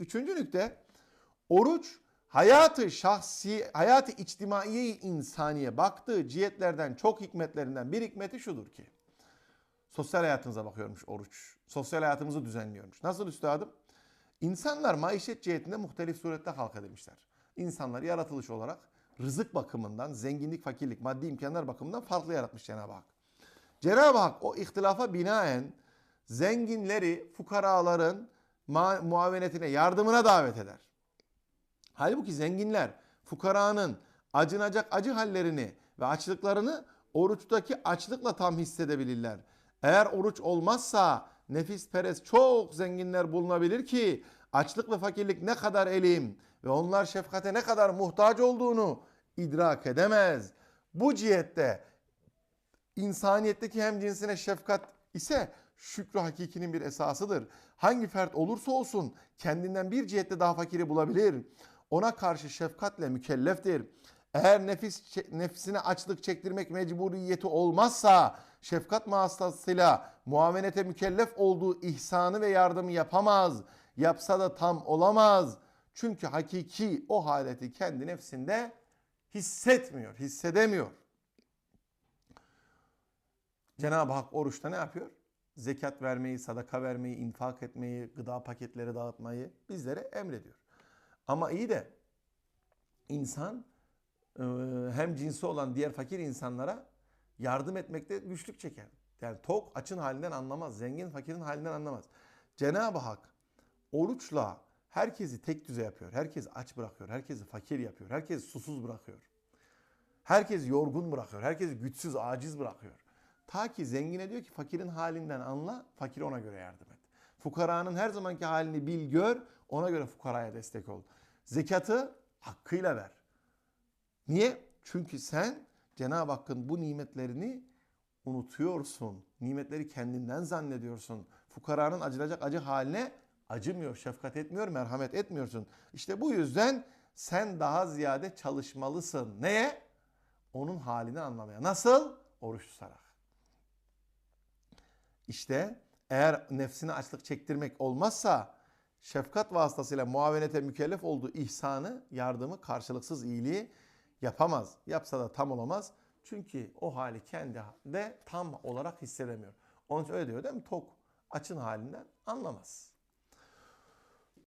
Üçüncü nükte oruç hayatı şahsi, hayatı içtimaiye insaniye baktığı cihetlerden çok hikmetlerinden bir hikmeti şudur ki sosyal hayatınıza bakıyormuş oruç. Sosyal hayatımızı düzenliyormuş. Nasıl üstadım? İnsanlar maişet cihetinde muhtelif surette halk edilmişler. İnsanlar yaratılış olarak rızık bakımından, zenginlik, fakirlik, maddi imkanlar bakımından farklı yaratmış Cenab-ı Hak. Cenab-ı Hak o ihtilafa binaen zenginleri fukaraların muavenetine, yardımına davet eder. Halbuki zenginler fukaranın acınacak acı hallerini ve açlıklarını oruçtaki açlıkla tam hissedebilirler. Eğer oruç olmazsa nefis perest çok zenginler bulunabilir ki açlık ve fakirlik ne kadar elim ve onlar şefkate ne kadar muhtaç olduğunu idrak edemez. Bu cihette insaniyetteki hem cinsine şefkat ise şükrü hakikinin bir esasıdır. Hangi fert olursa olsun kendinden bir cihette daha fakiri bulabilir. Ona karşı şefkatle mükelleftir. Eğer nefis nefsine açlık çektirmek mecburiyeti olmazsa şefkat vasıtasıyla muavenete mükellef olduğu ihsanı ve yardımı yapamaz. Yapsa da tam olamaz. Çünkü hakiki o haleti kendi nefsinde hissetmiyor, hissedemiyor. Cenab-ı Hak oruçta ne yapıyor? Zekat vermeyi, sadaka vermeyi, infak etmeyi, gıda paketleri dağıtmayı bizlere emrediyor. Ama iyi de insan e, hem cinsi olan diğer fakir insanlara yardım etmekte güçlük çeker. Yani tok açın halinden anlamaz, zengin fakirin halinden anlamaz. Cenab-ı Hak oruçla herkesi tek düze yapıyor. Herkesi aç bırakıyor, herkesi fakir yapıyor, herkesi susuz bırakıyor. Herkes yorgun bırakıyor. Herkes güçsüz, aciz bırakıyor. Ta ki zengine diyor ki fakirin halinden anla, fakir ona göre yardım et. Fukaranın her zamanki halini bil, gör, ona göre fukaraya destek ol. Zekatı hakkıyla ver. Niye? Çünkü sen Cenab-ı Hakk'ın bu nimetlerini unutuyorsun. Nimetleri kendinden zannediyorsun. Fukaranın acılacak acı haline acımıyor, şefkat etmiyor, merhamet etmiyorsun. İşte bu yüzden sen daha ziyade çalışmalısın. Neye? Onun halini anlamaya. Nasıl? Oruç tutarak. İşte eğer nefsine açlık çektirmek olmazsa şefkat vasıtasıyla muavenete mükellef olduğu ihsanı, yardımı, karşılıksız iyiliği yapamaz. Yapsa da tam olamaz. Çünkü o hali kendi de tam olarak hissedemiyor. Onun için öyle diyor değil mi? Tok açın halinden anlamaz.